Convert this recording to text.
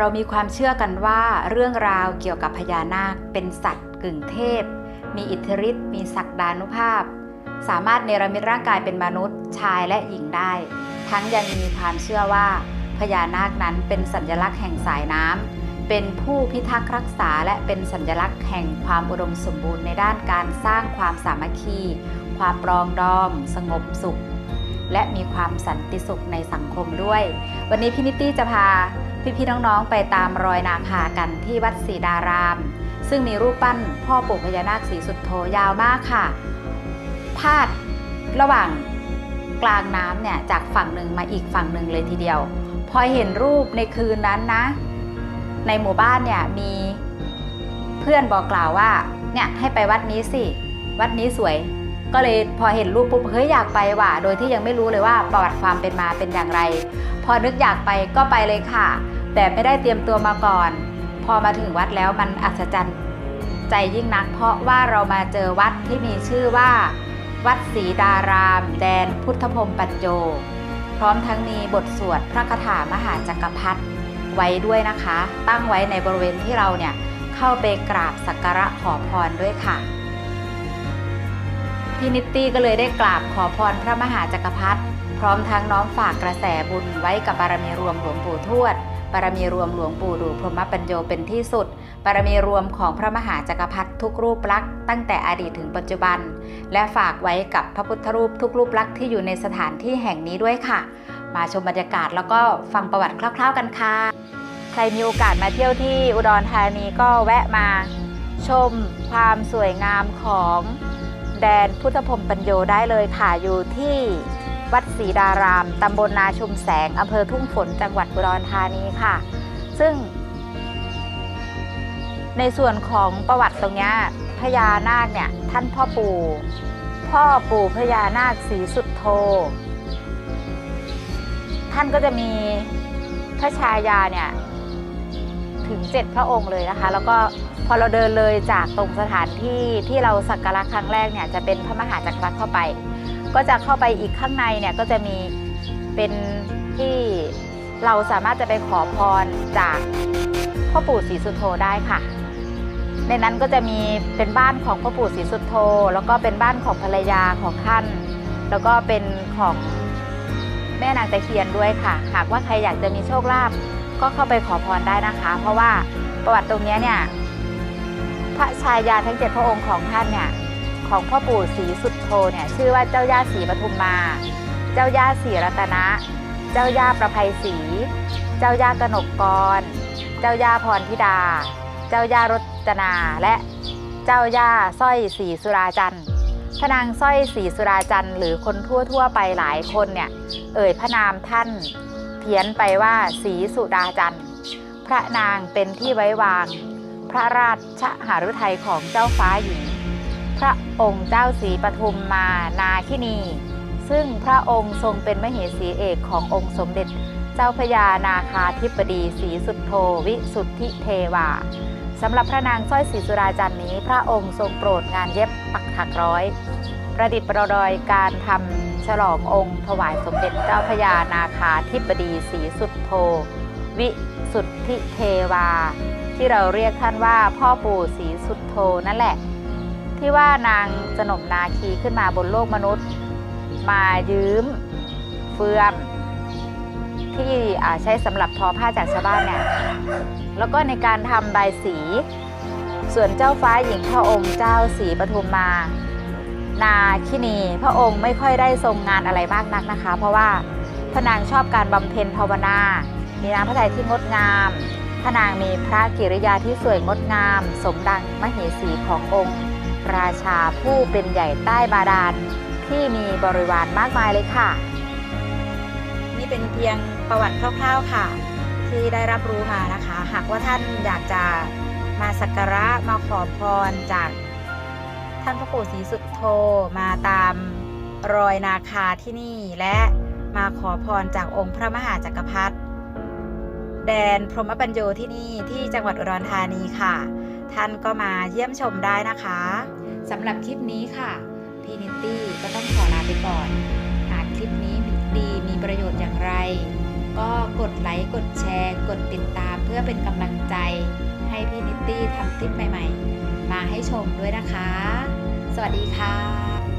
เรามีความเชื่อกันว่าเรื่องราวเกี่ยวกับพญานาคเป็นสัตว์กึ่งเทพ มีอิทธิฤทธิ์มีศักดานุภาพ สามารถเนรมิตร่างกายเป็นมนุษย์ชายและหญิงได้ ทั้งยังมีความเชื่อว่า พญานาคนั้นเป็นสัญลักษณ์แห่งสายน้ำเป็นผู้พิทักษ์รักษาและเป็นสัญลักษณ์แห่งความอุดมสมบูรณ์ในด้านการสร้างความสามัคคี ความปรองดอง สงบสุข และมีความสันติสุขในสังคมด้วย วันนี้พี่นิตตี้จะพา พี่ๆน้องๆไปตามรอยนาคากันที่วัดศรีดาราม ซึ่งมีรูปปั้นพ่อปู่พญานาคสีสุดโทยาวมากค่ะ พาดระหว่างกลางน้ำเนี่ยจากฝั่งหนึ่งมาอีกฝั่งหนึ่งเลยทีเดียว พอเห็นรูปในคืนนั้นนะ ในหมู่บ้านเนี่ยมีเพื่อนบอกกล่าวว่าเนี่ยให้ไปวัดนี้สิ วัดนี้สวย ก็เลยพอเห็นรูปปุ๊บเฮ้ยอยากไปว่ะ โดยที่ยังไม่รู้เลยว่าประวัติความเป็นมาเป็นอย่างไร พอนึกอยากไปก็ไปเลยค่ะ แต่ไม่ได้เตรียมตัวมาก่อน พอมาถึงวัดแล้วมันอัศจรรย์ใจยิ่งนัก เพราะว่าเรามาเจอวัดที่มีชื่อว่า วัดศรีดาราม แดนพุทธพรมปัญโยพร้อมทั้งมีบทสวดพระคาถามหาจักรพรรดิไว้ด้วยนะคะ ตั้งไว้ในบริเวณที่เราเนี่ยเข้าไปกราบสักการะขอพรด้วยค่ะ พี่นิตตี้ก็เลยได้กราบขอพรพระมหาจักรพรรดิพร้อมทั้งน้อมฝากกระแสบุญไว้กับบารมีรวมหลวงปู่ทวด บารมีรวมหลวงปู่ดูพรหมปัญโยเป็นที่สุด บารมีรวมของพระมหาจักรพรรดิทุกรูปลักษณ์ตั้งแต่อดีตถึงปัจจุบัน และฝากไว้กับพระพุทธรูปทุกรูปลักษณ์ที่อยู่ในสถานที่แห่งนี้ด้วยค่ะ มาชมบรรยากาศแล้วก็ฟังประวัติคร่าว ๆ กันค่ะ ใครมีโอกาสมาเที่ยวที่อุดรธานีก็แวะมา ชมความสวยงามของ แดนพุทธพรมปัญโยได้เลยค่ะอยู่ที่วัดศรีดาราม ตำบลนาชุมแสง อำเภอทุ่งฝน จังหวัดอุดรธานีค่ะ ซึ่ง ในส่วนของประวัติตรงนี้พญานาคเนี่ยท่านพ่อปู่ พ่อปู่พญานาคสีสุดโท ท่านก็จะมีพระชายาเนี่ยถึง7พระองค์เลยนะคะ แล้วก็ พอเราเดินเลยจากตรงสถานที่ที่เราสักการะครั้งแรกเนี่ยจะเป็นพระมหาจักรพรรดิเข้าไป ก็จะเข้าไปอีกข้างในเนี่ยก็จะมีเป็นที่เราสามารถจะไปขอพรจากพ่อปู่ศรีสุโธได้ค่ะ ในนั้นก็จะมีเป็นบ้านของพ่อปู่ศรีสุโธแล้วก็เป็นบ้านของภรรยาของท่าน แล้วก็เป็นของแม่นางตะเคียนด้วยค่ะ หากว่าใครอยากจะมีโชคลาภก็เข้าไปขอพรได้นะคะ เพราะว่าประวัติตรงนี้เนี่ย พระชายาทั้งเจ็ดพระองค์ของท่านเนี่ยของพ่อปู่ศรีสุดโธเนี่ยชื่อว่าเจ้าย่าศรีปทุมมา เจ้าย่าศรีรัตนะ เจ้าย่าประภัยศรี เจ้าย่ากนกกร เจ้าย่าพรธิดา เจ้าย่ารจนา และเจ้าย่าสร้อยศรีสุราจันทร์พระนางสร้อยศรีสุราจันทร์หรือคนทั่วๆไปหลายคนเนี่ยเอ่ยพระนามท่านเพี้ยนไปว่าศรีสุดาจันทร์พระนางเป็นที่ไว้วาง พระราชหฤทัยของเจ้าฟ้าหญิง พระองค์เจ้าศรีปทุมมานาคินี ซึ่งพระองค์ทรงเป็นมเหสีเอกขององค์สมเด็จ เจ้าพระยานาคาธิบดีศรีสุทโธวิสุทธิเทวาสำหรับพระนางสร้อยศรีสุราจันนี้ พระองค์ทรงโปรดงานเย็บปักถักร้อย ประดิษฐ์ประดอยการทำฉลององค์ ถวายสมเด็จเจ้าพระยานาคาธิบดีศรีสุทโธวิสุทธิเทวา ที่เราเรียกท่านว่าพ่อปู่ศรีสุทโธนั่นแหละ ที่ว่านางสนมนาคีขึ้นมาบนโลกมนุษย์ มายืมเฟือมที่ใช้สำหรับทอผ้าจากชาวบ้านเนี่ยแล้วก็ในการทำใบสี ส่วนเจ้าฟ้าหญิงพระองค์เจ้าศรีปทุมมา นาคินีพระองค์ไม่ค่อยได้ทรงงานอะไรมากนักนะคะ เพราะว่าพระนางชอบการบำเพ็ญภาวนา มีน้ำพระทัยที่งดงาม พระนางมีพระกิริยาที่สวยงดงาม สมดังมเหสีขององค์ ราชาผู้เป็นใหญ่ใต้บาดาลที่มีบริวารมากมายเลยค่ะ นี่เป็นเพียงประวัติคร่าวๆค่ะ ที่ได้รับรู้มานะคะ หากว่าท่านอยากจะมาสักการะมาขอพรจากท่านพระปู่ศรีสุดโธมาตามรอยนาคาที่นี่และมาขอพรจากองค์พระมหาจักรพรรดิ แดนพรหมปัญโยที่นี่ที่จังหวัดอุดรธานีค่ะ ท่านก็มาเยี่ยมชมได้นะคะสำหรับคลิปนี้ค่ะพี่นิตตี้ก็ต้องขอลาไปก่อนหากคลิปนี้ดีมีประโยชน์อย่างไร ก็กดไลค์กดแชร์ กดติดตามเพื่อเป็นกำลังใจ ให้พี่นิตตี้ทำคลิปใหม่ๆ มาให้ชมด้วยนะคะ สวัสดีค่ะ